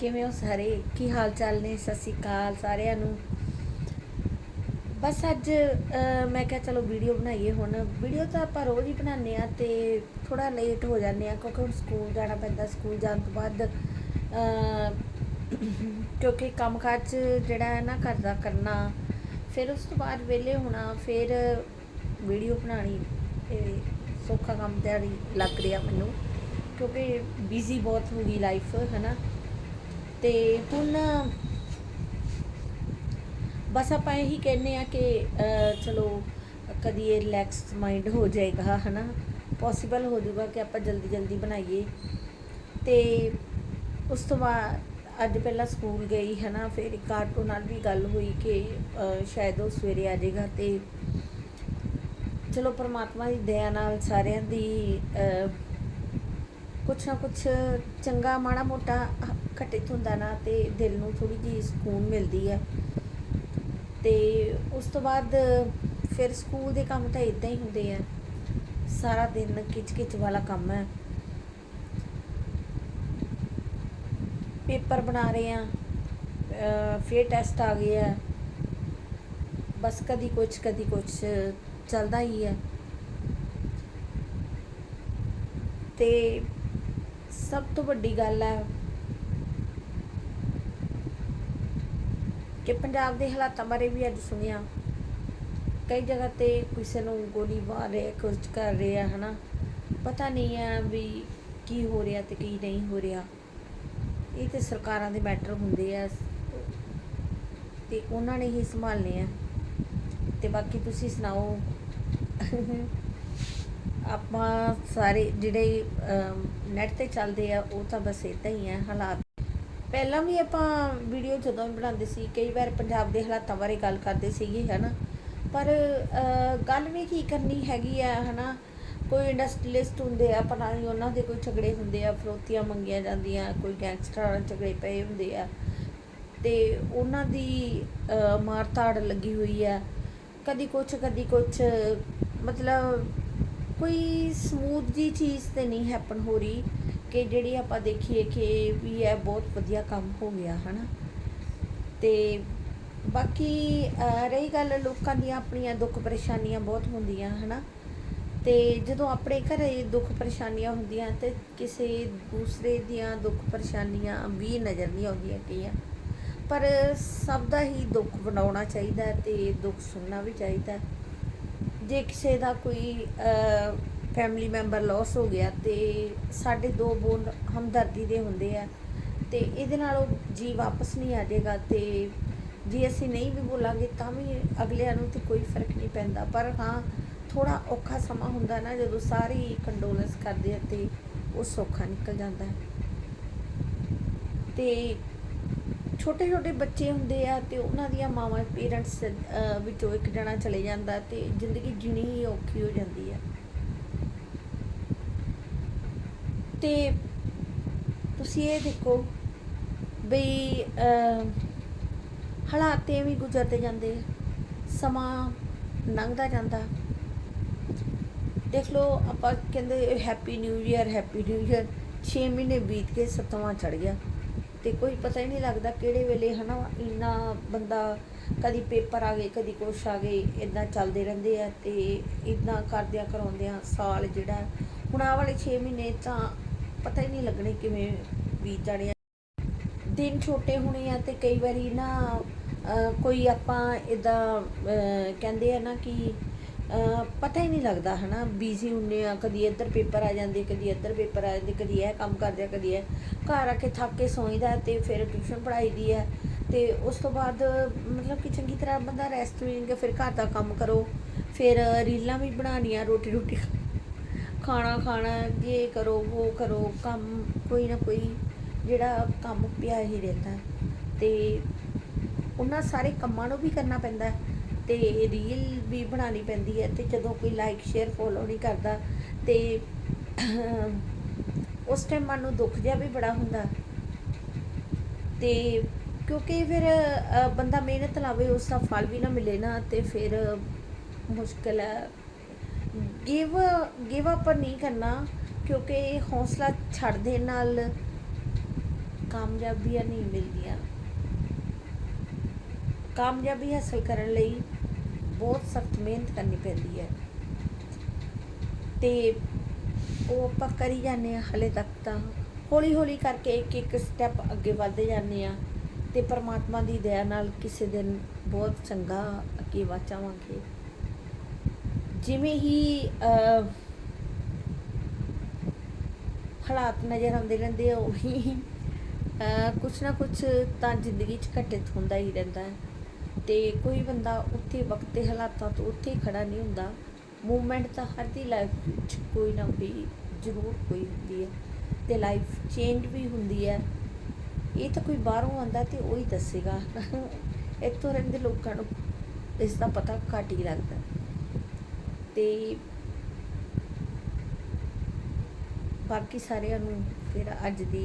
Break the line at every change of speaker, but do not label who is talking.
ਕਿਵੇਂ ਹੋ ਸਾਰੇ? ਕੀ ਹਾਲ ਚਾਲ ਨੇ? ਸਤਿ ਸ਼੍ਰੀ ਅਕਾਲ ਸਾਰਿਆਂ ਨੂੰ। ਬਸ ਅੱਜ ਮੈਂ ਕਿਹਾ ਚਲੋ ਵੀਡੀਓ ਬਣਾਈਏ ਹੁਣ। ਵੀਡੀਓ ਤਾਂ ਆਪਾਂ ਰੋਜ਼ ਹੀ ਬਣਾਉਂਦੇ ਆ ਤੇ ਥੋੜਾ ਲੇਟ ਹੋ ਜਾਂਦੇ ਆ ਕਿਉਂਕਿ ਹੁਣ ਸਕੂਲ ਜਾਣਾ ਪੈਂਦਾ ਸਕੂਲ ਜਾਣ ਤੋਂ ਬਾਅਦ ਅਹ, ਕਿਉਂਕਿ ਕੰਮਕਾਜ ਜਿਹੜਾ ਹੈ ਨਾ ਘਰ ਦਾ ਕਰਨਾ। ਫਿਰ ਉਸ ਤੋਂ ਬਾਅਦ ਵਿਹਲੇ ਹੋਣਾ ਫਿਰ ਵੀਡੀਓ ਬਣਾਉਣੀ ਇਹ ਸੌਖਾ ਕੰਮ ਤਾਂ ਲੱਗ ਰਿਹਾ ਮੈਨੂੰ। ਕਿਉਂਕਿ ਬਿਜ਼ੀ ਬਹੁਤ ਹੋ ਗਈ ਲਾਈਫ ਹੈਨਾ? ਤੇ ਹੁਣ, ਬਸ ਆਪਾਂ ਇਹੀ ਕਹਿੰਨੇ ਆ ਕਿ ਚਲੋ, ਕਦੀ ਇਹ ਰਿਲੈਕਸ ਮਾਈਂਡ ਹੋ ਜਾਏਗਾ, ਹਨਾ? ਪੋਸੀਬਲ ਹੋ ਜਾਊਗਾ ਕਿ ਆਪਾਂ ਜਲਦੀ ਜਲਦੀ ਬਣਾਈਏ। ਤੇ ਉਸ ਤੋਂ ਬਾਅਦ, ਅੱਜ ਪਹਿਲਾਂ ਸਕੂਲ ਗਈ, ਹਨਾ? ਫਿਰ ਇੱਕ ਆਟੋ ਨਾਲ ਵੀ ਗੱਲ ਹੋਈ ਕਿ ਸ਼ਾਇਦ ਉਹ ਸਵੇਰੇ ਆ ਜਾਏਗਾ ਤੇ ਚਲੋ, ਪਰਮਾਤਮਾ ਦੀ ਦਇਆ ਨਾਲ ਸਾਰਿਆਂ ਦੀ ਕੁਛ ਨਾ ਕੁਛ ਚੰਗਾ ਮਾੜਾ ਮੋਟਾ ਘਟਿਤ ਹੁੰਦਾ ਨਾ ਤੇ ਦਿਲ ਨੂੰ ਥੋੜੀ ਜਿਹੀ ਸਕੂਨ ਮਿਲਦੀ ਹੈ। ਤੇ ਉਸ ਤੋਂ ਬਾਅਦ ਫਿਰ ਸਕੂਲ ਦੇ ਕੰਮ ਤਾਂ ਇਦਾਂ ਹੀ ਹੁੰਦੇ ਆ। ਸਾਰਾ ਦਿਨ ਕਿਚ ਕਿਚ ਵਾਲਾ ਕੰਮ ਹੈ। ਪੇਪਰ ਬਣਾ ਰਹੇ ਆ ਅਹ ਫਿਰ ਟੈਸਟ ਆ ਗਏ ਆ। ਬਸ ਕਦੀ ਕੁਛ ਕਦੀ ਕੁਛ ਚੱਲਦਾ ਹੀ ਹੈ। ਤੇ ਸਭ ਤੋਂ ਵੱਡੀ ਗੱਲ ਹੈ ਕਿ ਪੰਜਾਬ ਦੇ ਹਾਲਾਤਾਂ ਬਾਰੇ ਵੀ ਅੱਜ ਸੁਣਿਆ। ਕਈ ਜਗ੍ਹਾ ਤੇ ਕਿਸੇ ਨੂੰ ਗੋਲੀ ਮਾਰ ਰਿਹਾ ਕੁਝ ਕਰ ਰਹੇ ਆ, ਹਨਾ। ਪਤਾ ਨਹੀਂ ਆ ਵੀ ਕੀ ਹੋ ਰਿਹਾ ਤੇ ਕੀ ਨਹੀਂ ਹੋ ਰਿਹਾ। ਇਹ ਤੇ ਸਰਕਾਰਾਂ ਦੇ ਮੈਟਰ ਹੁੰਦੇ ਆ। ਤੇ ਉਹਨਾਂ ਨੇ ਹੀ ਸੰਭਾਲਨੇ ਆ। ਤੇ ਬਾਕੀ ਤੁਸੀਂ ਸੁਣਾਓ। ਆਪਾਂ ਸਾਰੇ ਜਿਹੜੇ ਨੈਟ ਤੇ ਚੱਲਦੇ ਆ, ਉਹ ਤਾਂ ਬਸ ਇਦਾਂ ਹੀ ਆ ਹਾਲਾਤ। ਪਹਿਲਾਂ ਵੀ ਆਪਾਂ ਵੀਡੀਓ ਜਦੋਂ ਵੀ ਬਣਾਉਂਦੇ ਸੀ ਕਈ ਵਾਰ ਪੰਜਾਬ ਦੇ ਹਾਲਾਤਾਂ ਬਾਰੇ ਗੱਲ ਕਰਦੇ ਸੀਗੇ ਹਨਾ। ਪਰ ਗੱਲ ਵੀ ਕੀ ਕਰਨੀ ਹੈਗੀ ਆ ਹਨਾ। ਕੋਈ ਇੰਡਸਟਰੀਲਿਸਟ ਹੁੰਦੇ ਆ ਪਤਾ ਨਹੀਂ ਉਹਨਾਂ ਦੇ ਕੋਈ ਝਗੜੇ ਹੁੰਦੇ ਆ ਫਰੋਤੀਆਂ ਮੰਗੀਆਂ ਜਾਂਦੀਆਂ ਕੋਈ ਗੈਂਗਸਟਰਾਂ ਨਾਲ ਝਗੜੇ ਪਏ ਹੁੰਦੇ ਆ। ਤੇ ਉਹਨਾਂ ਦੀ ਅਹ, ਮਾਰ ਤਾੜ ਲੱਗੀ ਹੋਈ ਆ। ਕਦੀ ਕੁਛ ਕਦੀ ਕੁਛ ਮਤਲਬ ਕੋਈ ਸਮੂਥ ਜੀ ਚੀਜ਼ ਤੇ ਨਹੀਂ ਹੈਪਨ ਹੋ ਰਹੀ। ਕਿ ਜਿਹੜੀ ਆਪਾਂ ਦੇਖੀਏ ਕਿ ਵੀ ਇਹ ਬਹੁਤ ਵਧੀਆ ਕੰਮ ਹੋ ਗਿਆ, ਹਨਾ? ਤੇ ਬਾਕੀ ਰਹੀ ਗੱਲ ਲੋਕਾਂ ਦੀਆਂ ਆਪਣੀਆਂ ਦੁੱਖ ਪਰੇਸ਼ਾਨੀਆਂ ਬਹੁਤ ਹੁੰਦੀਆਂ, ਹਨਾ? ਤੇ ਜਦੋਂ ਆਪਣੇ ਘਰੇ ਦੁੱਖ ਪਰੇਸ਼ਾਨੀਆਂ ਹੁੰਦੀਆਂ ਤੇ ਕਿਸੇ ਦੂਸਰੇ ਦੀਆਂ ਦੁੱਖ ਪਰੇਸ਼ਾਨੀਆਂ ਵੀ ਨਜ਼ਰ ਨਹੀਂ ਆਉਂਦੀਆਂ ਕਈਆਂ ਪਰ ਸਭ ਦਾ ਹੀ ਦੁੱਖ ਬਣਾਉਣਾ ਚਾਹੀਦਾ ਹੈ ਤੇ ਦੁੱਖ ਸੁਣਨਾ ਵੀ ਚਾਹੀਦਾ। ਜੇ ਕਿਸੇ ਦਾ ਕੋਈ ਫੈਮਿਲੀ ਮੈਂਬਰ ਲਾਸ ਹੋ ਗਿਆ ਤੇ ਸਾਡੇ ਦੋ ਬੋਨ ਹਮਦਰਦੀ ਦੇ ਹੁੰਦੇ ਆ ਤੇ ਇਹਦੇ ਨਾਲ ਉਹ ਜੀ ਵਾਪਸ ਨਹੀਂ ਆ ਜਾਏਗਾ ਤੇ ਜੇ ਅਸੀਂ ਨਹੀਂ ਵੀ ਬੋਲਾਂਗੇ ਤਾਂ ਵੀ ਅਗਲਿਆਂ ਨੂੰ ਤੇ ਕੋਈ ਫ਼ਰਕ ਨਹੀਂ ਪੈਂਦਾ। ਪਰ ਹਾਂ ਥੋੜਾ ਔਖਾ ਸਮਾਂ ਹੁੰਦਾ ਨਾ ਜਦੋਂ ਸਾਰੇ ਹੀ ਕੰਡੋਲੈਂਸ ਕਰਦੇ ਆ ਤੇ ਉਹ ਸੌਖਾ ਨਿਕਲ ਜਾਂਦਾ। ਹੈ ਤੇ ਛੋਟੇ ਛੋਟੇ ਬੱਚੇ ਹੁੰਦੇ ਆ ਤੇ ਉਹਨਾਂ ਦੀਆਂ ਮਾਵਾਂ ਪੇਰੈਂਟਸ ਵਿੱਚੋਂ ਇੱਕ ਜਣਾ ਚਲੇ ਜਾਂਦਾ ਤੇ ਜ਼ਿੰਦਗੀ ਜਿਣੀ ਹੀ ਔਖੀ ਹੋ ਜਾਂਦੀ ਹੈ ਤੇ ਤੁਸੀਂ ਇਹ ਦੇਖੋ ਬਈ ਹਾਲਾਤ ਤੇ ਵੀ ਗੁਜ਼ਰਦੇ ਜਾਂਦੇ ਸਮਾਂ ਲੰਘਦਾ ਜਾਂਦਾ। ਦੇਖ ਲਓ, ਆਪਾਂ ਕਹਿੰਦੇ happy new year happy new year 6 ਮਹੀਨੇ ਬੀਤ ਕੇ ਸੱਤਵਾਂ ਚੜ ਗਿਆ। ਤੇ ਕੋਈ ਪਤਾ ਹੀ ਨਹੀਂ ਲੱਗਦਾ ਕਿਹੜੇ ਵੇਲੇ, ਹਨਾ, ਇੰਨਾ ਬੰਦਾ ਕਦੀ ਪੇਪਰ ਆ ਗਏ, ਕਦੀ ਕੁਛ ਆ ਗਏ ਇਦਾਂ ਚੱਲਦੇ ਰਹਿੰਦੇ ਆ ਤੇ ਇਦਾਂ ਕਰਦਿਆਂ ਕਰਾਉਂਦਿਆਂ ਸਾਲ ਜਿਹੜਾ, ਹੁਣ ਆ ਵਾਲੇ 6 ਮਹੀਨੇ ਤਾਂ ਪਤਾ ਹੀ ਨਹੀਂ ਲੱਗਣੇ ਕਿਵੇਂ ਬੀਤ ਜਾਣੇ ਆ। ਦਿਨ ਛੋਟੇ ਹੋਣੇ ਆ ਤੇ ਕਈ ਵਾਰੀ ਨਾ ਕੋਈ ਆਪਾਂ ਇਦਾਂ ਕਹਿੰਦੇ ਆ ਨਾ ਕਿ ਪਤਾ ਹੀ ਨਹੀਂ ਲੱਗਦਾ ਹਨਾ ਬਿਜ਼ੀ ਹੁੰਨੇ ਆ, ਕਦੀ ਇੱਧਰ ਪੇਪਰ ਆ ਜਾਂਦੇ, ਕਦੀ ਇੱਧਰ ਪੇਪਰ ਆ ਜਾਂਦੇ, ਕਦੀ ਇਹ ਕੰਮ ਕਰਦੇ ਆ, ਕਦੀ ਇਹ। ਘਰ ਆ ਕੇ ਥੱਕ ਕੇ ਸੌਂਈਦਾ ਤੇ ਫਿਰ ਟਿਊਸ਼ਨ ਪੜ੍ਹਾਈ ਦੀ ਹੈ ਤੇ ਉਸ ਤੋਂ ਬਾਅਦ ਮਤਲਬ ਕਿ ਚੰਗੀ ਤਰ੍ਹਾਂ ਬੰਦਾ ਰੈਸਟ ਵੀ ਨਹੀਂ ਫਿਰ ਘਰ ਦਾ ਕੰਮ ਕਰੋ, ਫਿਰ ਰੀਲਾਂ ਵੀ ਬਣਾਉਣੀਆਂ ਰੋਟੀ ਰੋਟੀ ਖਾਣਾ ਖਾਣਾ ਇਹ ਕਰੋ, ਉਹ ਕਰੋ, ਕੰਮ ਕੋਈ ਨਾ ਕੋਈ ਜਿਹੜਾ ਕੰਮ ਪਿਆ ਹੀ ਰਹਿੰਦਾ ਹੈ। ਤੇ ਉਹਨਾਂ ਸਾਰੇ ਕੰਮਾਂ ਨੂੰ ਵੀ ਕਰਨਾ ਪੈਂਦਾ ਹੈ ਤੇ ਰੀਲ ਵੀ ਬਣਾਉਣੀ ਪੈਂਦੀ ਹੈ ਤੇ ਜਦੋਂ ਕੋਈ ਲਾਈਕ ਸ਼ੇਅਰ ਫੋਲੋ ਨਹੀਂ ਕਰਦਾ ਤੇ ਉਸ ਟਾਈਮ ਮਨ ਨੂੰ ਦੁੱਖ ਜਿਹਾ ਵੀ ਬੜਾ ਹੁੰਦਾ ਤੇ ਕਿਉਂਕਿ ਫਿਰ ਬੰਦਾ ਮਿਹਨਤ ਲਾਵੇ ਉਸ ਦਾ ਫਲ ਵੀ ਨਾ ਮਿਲੇ ਨਾ ਤੇ ਫਿਰ ਮੁਸ਼ਕਿਲ ਹੈ ਗਿਵ ਗਿਵ ਅਪ ਨਹੀਂ ਕਰਨਾ, ਕਿਉਂਕਿ ਹੌਸਲਾ ਛੱਡ ਦੇ ਨਾਲ ਕਾਮਯਾਬੀਆਂ ਨਹੀਂ ਮਿਲਦੀਆਂ। ਕਾਮਯਾਬੀ ਹਾਸਲ ਕਰਨ ਲਈ ਬਹੁਤ ਸਖਤ ਮਿਹਨਤ ਕਰਨੀ ਪੈਂਦੀ ਹੈ। ਤੇ ਉਹ ਆਪਾਂ ਕਰੀ ਜਾਂਦੇ ਆ ਹਲੇ ਤੱਕ ਤਾਂ। ਹੌਲੀ ਹੌਲੀ ਕਰਕੇ ਇੱਕ ਇੱਕ ਸਟੈਪ ਅੱਗੇ ਵਧਦੇ ਜਾਂਦੇ ਆ ਤੇ ਪਰਮਾਤਮਾ ਦੀ ਦਇਆ ਨਾਲ ਕਿਸੇ ਦਿਨ ਬਹੁਤ ਚੰਗਾ ਅੱਗੇ ਵਾਚਾਵਾਂਗੇ ਜਿਵੇਂ ਹੀ ਹਾਲਾਤ ਨਜ਼ਰ ਆਉਂਦੇ ਰਹਿੰਦੇ ਆ, ਉਹੀ ਕੁਛ ਨਾ ਕੁਛ ਤਾਂ ਜ਼ਿੰਦਗੀ 'ਚ ਘਟਿਤ ਹੁੰਦਾ ਹੀ ਰਹਿੰਦਾ ਹੈ। ਤੇ ਕੋਈ ਬੰਦਾ ਉੱਥੇ ਵਕਤ ਤੇ ਹਾਲਾਤਾਂ ਤੋਂ ਉੱਥੇ ਹੀ ਖੜਾ ਨਹੀਂ ਹੁੰਦਾ। ਮੂਵਮੈਂਟ ਤਾਂ ਹਰ ਦੀ ਲਾਈਫ ਵਿੱਚ ਕੋਈ ਨਾ ਕੋਈ, ਜ਼ਰੂਰ ਕੋਈ ਹੁੰਦੀ ਹੈ ਤੇ ਲਾਈਫ ਚੇਂਜ ਵੀ ਹੁੰਦੀ ਹੈ। ਇਹ ਤਾਂ ਕੋਈ ਬਾਹਰੋਂ ਆਉਂਦਾ ਤੇ ਉਹ ਹੀ ਦੱਸੇਗਾ। ਇੱਥੋਂ ਰਹਿੰਦੇ ਲੋਕਾਂ ਨੂੰ ਇਸ ਦਾ ਪਤਾ ਘੱਟ ਹੀ ਲੱਗਦਾ। ਤੇ ਬਾਕੀ ਸਾਰਿਆਂ ਨੂੰ ਫਿਰ ਅੱਜ ਦੀ